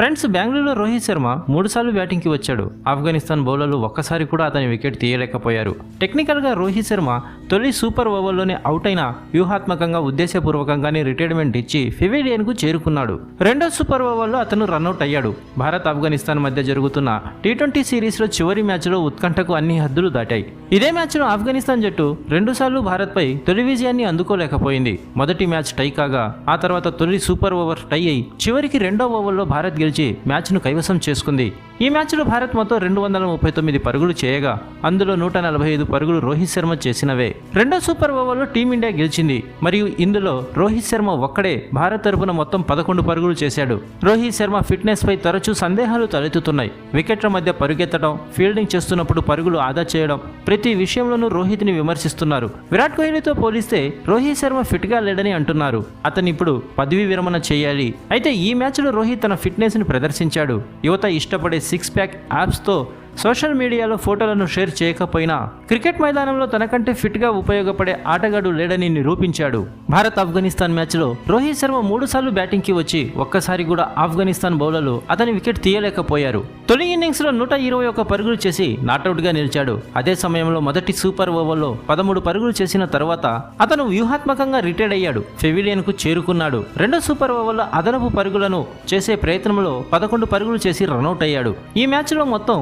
Friends బెంగళూరులో రోహిత్ శర్మ మూడుసార్లు బ్యాటింగ్కి వచ్చాడు. ఆఫ్ఘనిస్తాన్ బౌలర్లు ఒక్కసారి కూడా అతని వికెట్ తీయలేకపోయారు. టెక్నికల్గా రోహిత్ శర్మ తొలి సూపర్ ఓవర్లోనే అవుట్ అయిన వ్యూహాత్మకంగా ఉద్దేశపూర్వకంగానే రిటైర్మెంట్ ఇచ్చి ఫివేలియన్కు చేరుకున్నాడు. రెండో సూపర్ ఓవర్లో అతను రన్అట్ అయ్యాడు. భారత్ ఆఫ్ఘనిస్తాన్ మధ్య జరుగుతున్న టీ ట్వంటీ సిరీస్లో చివరి మ్యాచ్లో ఉత్కంఠకు అన్ని హద్దులు దాటాయి. ఇదే మ్యాచ్లో ఆఫ్ఘనిస్తాన్ జట్టు రెండుసార్లు భారత్పై తొలి విజయాన్ని అందుకోలేకపోయింది. మొదటి మ్యాచ్ టై కాగా ఆ తర్వాత తొలి సూపర్ ఓవర్ టై అయి చివరికి రెండో ఓవర్లో భారత్ గెలిచి మ్యాచ్ను కైవసం చేసుకుంది. ఈ మ్యాచ్లో భారత్ మొత్తం రెండు వందల ముప్పై తొమ్మిది పరుగులు చేయగా అందులో నూట నలభై ఐదు పరుగులు రోహిత్ శర్మ చేసినవే. రెండో సూపర్ ఓవర్లో టీమిండియా గెలిచింది. మరియు ఇందులో రోహిత్ శర్మ ఒక్కడే భారత్ తరపున మొత్తం పదకొండు పరుగులు చేశాడు. రోహిత్ శర్మ ఫిట్నెస్ పై తరచూ సందేహాలు తలెత్తుతున్నాయి. వికెట్ల మధ్య పరుగెత్తడం ఫీల్డింగ్ చేస్తున్నప్పుడు పరుగులు ఆదా చేయడం ప్రతి విషయంలోనూ రోహిత్ని విమర్శిస్తున్నారు. విరాట్ కోహ్లీతో పోలిస్తే రోహిత్ శర్మ ఫిట్గా లేడని అంటున్నారు. అతను ఇప్పుడు పదవీ విరమణ చేయాలి. అయితే ఈ మ్యాచ్లో రోహిత్ తన ఫిట్నెస్ని ప్రదర్శించాడు. యువత ఇష్టపడే సిక్స్ ప్యాక్ యాప్స్తో సోషల్ మీడియాలో ఫోటోలను షేర్ చేయకపోయినా క్రికెట్ మైదానంలో తనకంటే ఫిట్గా ఉపయోగపడే ఆటగాడు లేడని నిరూపించాడు. భారత్ ఆఫ్ఘనిస్తాన్ మ్యాచ్లో రోహిత్ శర్మ మూడుసార్లు బ్యాటింగ్కి వచ్చి ఒక్కసారి కూడా ఆఫ్ఘనిస్తాన్ బౌలర్లు అతని వికెట్ తీయలేకపోయారు. తొలి ఇన్నింగ్స్లో నూట ఇరవై ఒక్క పరుగులు చేసి నాటౌట్గా నిలిచాడు. అదే సమయంలో మొదటి సూపర్ ఓవర్లో పదమూడు పరుగులు చేసిన తర్వాత అతను వ్యూహాత్మకంగా రిటైర్డ్ అయ్యాడు. ఫెవిలియన్కు చేరుకున్నాడు. రెండో సూపర్ ఓవర్లో అదనపు పరుగులను చేసే ప్రయత్నంలో పదకొండు పరుగులు చేసి రనౌట్ అయ్యాడు. ఈ మ్యాచ్లో మొత్తం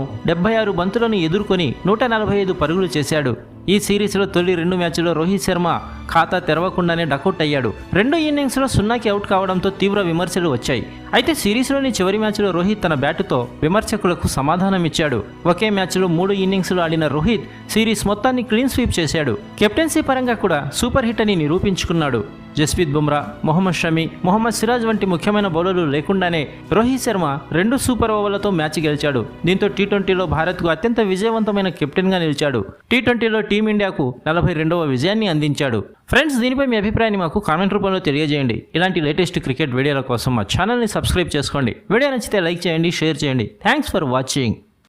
డెబ్బై ఆరు బంతులను ఎదుర్కొని నూట నలభై ఐదు పరుగులు చేశాడు. ఈ సిరీస్లో తొలి రెండు మ్యాచ్లో రోహిత్ శర్మ ఖాతా తెరవకుండానే డకౌట్ అయ్యాడు. రెండు ఇన్నింగ్స్లో సున్నాకి అవుట్ కావడంతో తీవ్ర విమర్శలు వచ్చాయి. అయితే సిరీస్లోని చివరి మ్యాచ్లో రోహిత్ తన బ్యాటుతో విమర్శకులకు సమాధానం ఇచ్చాడు. ఒకే మ్యాచ్లో మూడు ఇన్నింగ్స్లు ఆడిన రోహిత్ సిరీస్ మొత్తాన్ని క్లీన్ స్వీప్ చేశాడు. కెప్టెన్సీ పరంగా కూడా సూపర్ హిట్ అని నిరూపించుకున్నాడు. జస్ప్రీత్ బుమ్రా మొహమ్మద్ షమి మొహమ్మద్ సిరాజ్ వంటి ముఖ్యమైన బౌలర్లు లేకుండానే రోహిత్ శర్మ రెండు సూపర్ ఓవర్లతో మ్యాచ్ గెలిచాడు. దీంతో టీ ట్వంటీలో భారత్కు అత్యంత విజయవంతమైన కెప్టెన్గా నిలిచాడు. టీ ట్వంటీలో టీమిండియాకు నలభై రెండవ విజయాన్ని అందించాడు. ఫ్రెండ్స్ దీనిపై మీ అభిప్రాయాన్ని మాకు కామెంట్ రూపంలో తెలియజేయండి. ఇలాంటి లేటెస్ట్ క్రికెట్ వీడియోల కోసం మా ఛానల్ని సబ్స్క్రైబ్ చేసుకోండి. వీడియో నచ్చితే లైక్ చేయండి షేర్ చేయండి. Thanks for watching.